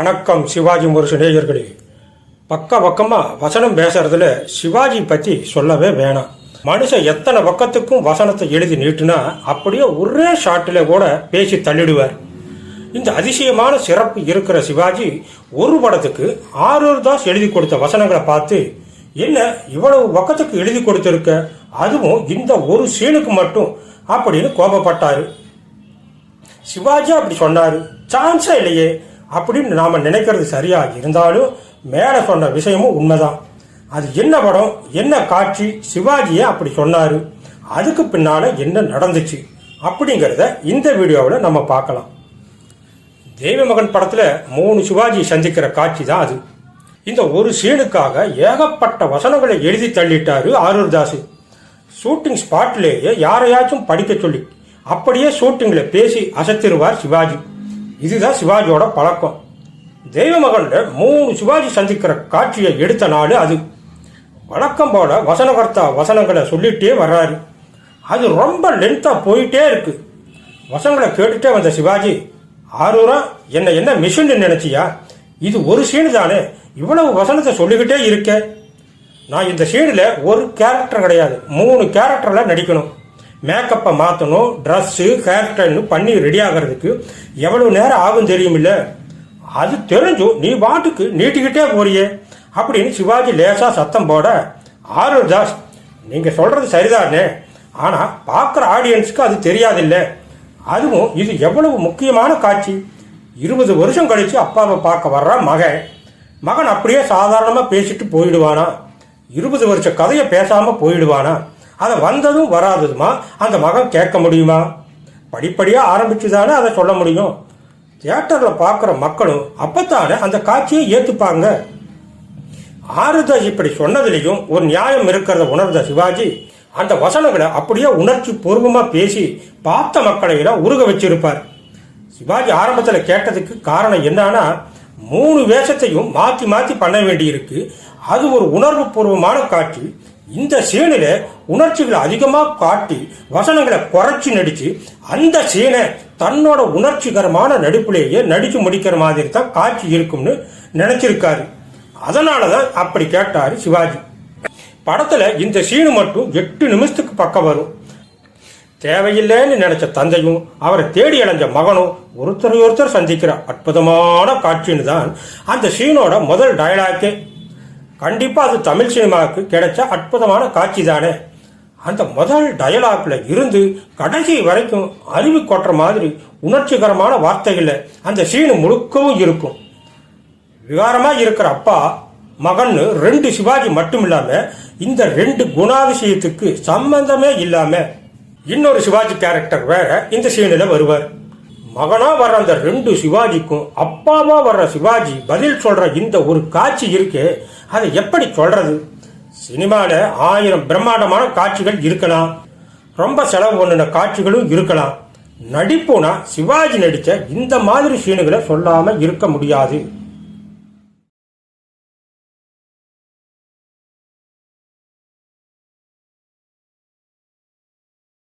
வணக்கம் சிவாஜி முரசு நேயர்களே. பக்க பக்கமாக வசனம் பேசுறதுல சிவாஜி பற்றி சொல்லவே வேணாம். மனுஷன் எத்தனை பக்கத்துக்கும் வசனத்தை எழுதி நீட்டுனா அப்படியே ஒரே ஷாட்டில் கூட பேசி தள்ளிடுவார். இந்த அதிசயமான சிறப்பு இருக்கிற சிவாஜி ஒரு படத்துக்கு ஆரூர் தாஸ் எழுதி கொடுத்த வசனங்களை பார்த்து என்ன இவ்வளவு பக்கத்துக்கு எழுதி கொடுத்துருக்க? அதுவும் இந்த ஒரு சீனுக்கு மட்டும்? அப்படின்னு கோபப்பட்டாரு. சிவாஜி அப்படி சொன்னார். சான்ஸே இல்லையே. அப்படின்னு நாம் நினைக்கிறது சரியாக இருந்தாலும் மேலே சொன்ன விஷயமும் உண்மைதான். அது என்ன படம் என்ன காட்சி சிவாஜியே அப்படி சொன்னார். அதுக்கு பின்னால் என்ன நடந்துச்சு அப்படிங்கிறத இந்த வீடியோவில் நம்ம பார்க்கலாம். தெய்வமகன் படத்தில் மூணு சிவாஜி சந்திக்கிற காட்சி தான் அது. இந்த ஒரு சீனுக்காக ஏகப்பட்ட வசனங்களை எழுதி தள்ளிட்டாரு ஆரூர் தாஸ் ஷூட்டிங் ஸ்பாட்லேயே யாரையாச்சும் படிக்க சொல்லி அப்படியே ஷூட்டிங்கில் பேசி அசத்திருவார் சிவாஜி. இதுதான் சிவாஜியோட பழக்கம். தெய்வமகன்ல மூணு சிவாஜி சந்திக்கிற காட்சியை எடுத்த நாள் அது. வழக்கம் போல வசனகர்த்தா வசனங்களை சொல்லிட்டே வர்றாரு. அது ரொம்ப லென்த்தாக போயிட்டே இருக்கு. வசனங்களை கேட்டுட்டே வந்த சிவாஜி ஆரூரா என்ன என்ன மிஷின் நினைச்சியா? இது ஒரு சீனு தானே. இவ்வளவு வசனத்தை சொல்லிக்கிட்டே இருக்கேன் நான் இந்த சீனில் ஒரு கேரக்டர் கிடையாது. மூணு கேரக்டரில் நடிக்கணும். மேக்கப்பை மாற்றணும் ட்ரெஸ்ஸு ஹேர் ஸ்டைல்னு பண்ணி ரெடி ஆகிறதுக்கு எவ்வளவு நேரம் ஆகும் தெரியுமில்ல? அது தெரிஞ்சும் நீ பாட்டுக்கு நீட்டிக்கிட்டே போறியே அப்படின்னு சிவாஜி லேசாக சத்தம் போட ஆரூர் தாஸ் நீங்கள் சொல்கிறது சரிதானே? ஆனால் பார்க்குற ஆடியன்ஸுக்கு அது தெரியாதில்ல. அதுவும் இது எவ்வளவு முக்கியமான காட்சி. இருபது வருஷம் கழித்து அப்பாவை பார்க்க வர்ற மகன். மகன் அப்படியே சாதாரணமாக பேசிட்டு போயிடுவானா? இருபது வருஷ கதையை பேசாமல் போயிடுவானா? அதை வந்ததும் வராததுமா அந்த மகன் கேட்க முடியுமா? படிப்படியாக ஆரம்பிச்சு தானே அதை சொல்ல முடியும். தியேட்டரில் பார்க்குற மக்களும் அப்பத்தானே அந்த காட்சியை ஏற்றுப்பாங்க ஆறுதாஸ் இப்படி சொன்னதுலேயும் ஒரு நியாயம் இருக்கிறத உணர்ந்த சிவாஜி அந்த வசனங்களை அப்படியே உணர்ச்சி பூர்வமாக பேசி பார்த்த மக்களையெல்லாம் உருக வச்சிருப்பார். சிவாஜி ஆரம்பத்தில் கேட்டதுக்கு காரணம் என்னன்னா மூணு வேஷத்தையும் மாற்றி மாற்றி பண்ண வேண்டியிருக்கு. அது ஒரு உணர்வு பூர்வமான காட்சி. இந்த சீனில் உணர்ச்சிகளை அதிகமாக காட்டி வசனங்களை குறைச்சி நடிச்சு அந்த சீனை தன்னோட உணர்ச்சிகரமான நடிப்புலேயே நடிச்சு முடிக்கிற மாதிரி தான் காட்சி இருக்கும்னு நினைச்சிருக்காரு. அதனால தான் அப்படி கேட்டாரு சிவாஜி. படத்துல இந்த சீனு மட்டும் எட்டு நிமிஷத்துக்கு பக்கம் வரும். தேவையில்லைன்னு நினைச்ச தந்தையும் அவரை தேடி அடைஞ்ச மகனும் ஒருத்தர் ஒருத்தர் சந்திக்கிற அற்புதமான காட்சின்னு தான் அந்த சீனோட முதல் டயலாக்கே கண்டிப்பா அது தமிழ் சினிமாவுக்கு கிடைச்ச அற்புதமான காட்சி தானே. அந்த முதல் டயலாக்ல இருந்து கடைசி வரைக்கும் அருவி கொட்டுற மாதிரி உணர்ச்சிகரமான வார்த்தைகள்ல அந்த சீனு முழுக்கவும் இருக்கும். விகாரமா இருக்கிற அப்பா மகன்னு ரெண்டு சிவாஜி மட்டும் இல்லாம இந்த ரெண்டு குணாதிசயத்துக்கு சம்பந்தமே இல்லாம இன்னொரு சிவாஜி கேரக்டர் வேற இந்த சீனில் வருவார். மகனா வர்ற அந்த ரெண்டு சிவாஜிக்கும் அப்பாவா வர்ற சிவாஜி பதில் சொல்ற இந்த ஒரு காட்சி இருக்கு அதை எப்படி சொல்றது? சினிமாவில் ஆயிரம் பிரம்மாண்டமான காட்சிகள் இருக்கலாம். ரொம்ப செலவு பண்ணின காட்சிகளும் இருக்கலாம். நடிப்புனா சிவாஜி நடித்த இந்த மாதிரி சீனுகளை சொல்லாமல் இருக்க முடியாது.